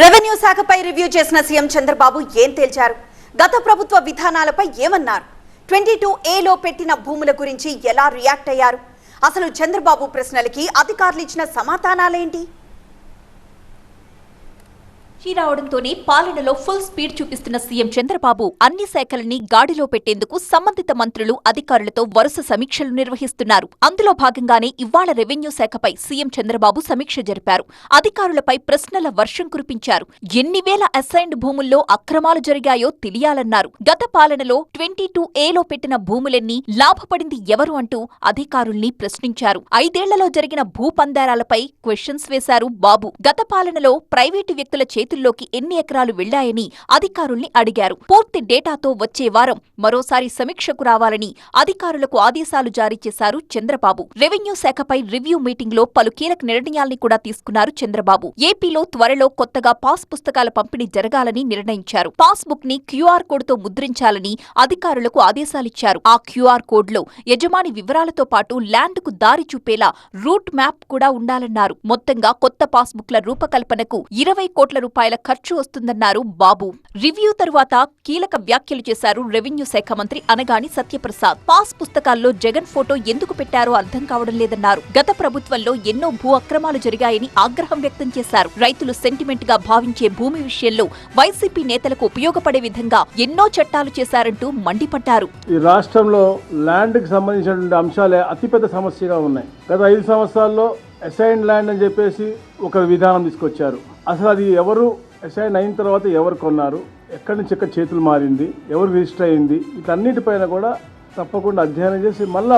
Revenue శాఖపై review చేసిన CM Chandrababu ఏం తేల్చారు? గత ప్రభుత్వ విధానాలపై ఏమన్నారు? ట్వంటీ టూ ఏలో పెట్టిన భూముల గురించి ఎలా రియాక్ట్ అయ్యారు? అసలు చంద్రబాబు ప్రశ్నలకి అధికారులు ఇచ్చిన సమాధానాలేంటి? ఈ రావడంతోనే పాలనలో ఫుల్ స్పీడ్ చూపిస్తున్న సీఎం చంద్రబాబు అన్ని శాఖలని గాడిలో పెట్టేందుకు సంబంధిత మంత్రులు అధికారులతో వరుస సమీక్షలు నిర్వహిస్తున్నారు. అందులో భాగంగానే ఇవాళ రెవెన్యూ శాఖపై సీఎం చంద్రబాబు సమీక్ష జరిపారు. అధికారులపై ప్రశ్నల వర్షం కురిపించారు. ఎన్ని వేల అసైన్డ్ భూముల్లో అక్రమాలు జరిగాయో తెలియాలన్నారు. గత పాలనలో ట్వంటీ టూ ఏలో పెట్టిన భూములన్నీ లాభపడింది ఎవరు అంటూ అధికారుల్ని ప్రశ్నించారు. ఐదేళ్ళలో జరిగిన భూపందారాలపై క్వశ్చన్స్ వేశారు బాబు. గత పాలనలో ప్రైవేటు వ్యక్తుల చేతి రైతుల్లోకి ఎన్ని ఎకరాలు వెళ్ళాయని అధికారుల్ని అడిగారు. పూర్తి డేటాతో వచ్చే వారం మరోసారి సమీక్షకు రావాలని అధికారులకు ఆదేశాలు జారీ చేశారు చంద్రబాబు. రెవెన్యూ శాఖపై రివ్యూ మీటింగ్లో పలు కీలక నిర్ణయాల్ని కూడా తీసుకున్నారు చంద్రబాబు. ఏపీలో త్వరలో కొత్తగా పాస్ పుస్తకాల పంపిణీ జరగాలని నిర్ణయించారు. పాస్ బుక్ని క్యూఆర్ కోడ్తో ముద్రించాలని అధికారులకు ఆదేశాలిచ్చారు ఆ క్యూఆర్ కోడ్లో యజమాని వివరాలతో పాటు ల్యాండ్కు దారి చూపేలా రూట్ మ్యాప్ కూడా ఉండాలన్నారు. మొత్తంగా కొత్త పాస్బుక్ల రూపకల్పనకు ఇరవై కోట్ల రూపాయలు ఖర్చు వస్తుందన్నారు బాబు. రివ్యూ తరువాత కీలక వ్యాఖ్యలు చేశారు రెవెన్యూ శాఖ మంత్రి అనగాని సత్యప్రసాద్. పాస్ పుస్తకాల్లో జగన్ ఫోటో ఎందుకు పెట్టారో అర్థం కావడం లేదన్నారు. గత ప్రభుత్వంలో ఎన్నో భూ అక్రమాలు జరిగాయని ఆగ్రహం వ్యక్తం చేశారు. రైతులు సెంటిమెంట్గా భావించే భూమి విషయంలో వైసీపీ నేతలకు ఉపయోగపడే విధంగా ఎన్నో చట్టాలు చేశారంటూ మండిపడ్డారు. ఈ రాష్ట్రంలో ల్యాండ్కి సంబంధించినటువంటి అంశాలే అతిపెద్ద సమస్యగా ఉన్నాయి. గత ఐదు సంవత్సరాల్లో అసైన్ ల్యాండ్ అని చెప్పేసి ఒక విధానం తీసుకొచ్చారు. అసలు అది ఎవరు? అసైన్ అయిన తర్వాత ఎవరు కొన్నారు? ఎక్కడి నుంచి ఎక్కడ చేతులు మారింది? ఎవరు రిజిస్టర్ అయింది? వీటన్నిటిపైన కూడా తప్పకుండా అధ్యయనం చేసి మళ్ళా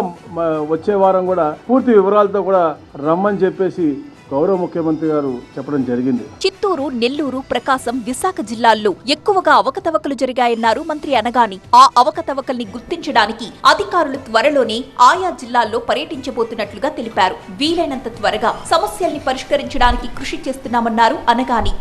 వచ్చే వారం కూడా పూర్తి వివరాలతో కూడా రమ్మని చెప్పేసి గౌరవ ముఖ్యమంత్రి గారు చెప్పడం జరిగింది. చిత్తూరు నెల్లూరు ప్రకాశం విశాఖ జిల్లాల్లో ఎక్కువగా అవకతవకలు జరిగాయన్నారు మంత్రి అనగాని ఆ అవకతవకల్ని గుర్తించడానికి అధికారులు త్వరలోనే ఆయా జిల్లాల్లో పర్యటించబోతున్నట్లుగా తెలిపారు. వీలైనంత త్వరగా సమస్యల్ని పరిష్కరించడానికి కృషి చేస్తున్నామన్నారు అనగాని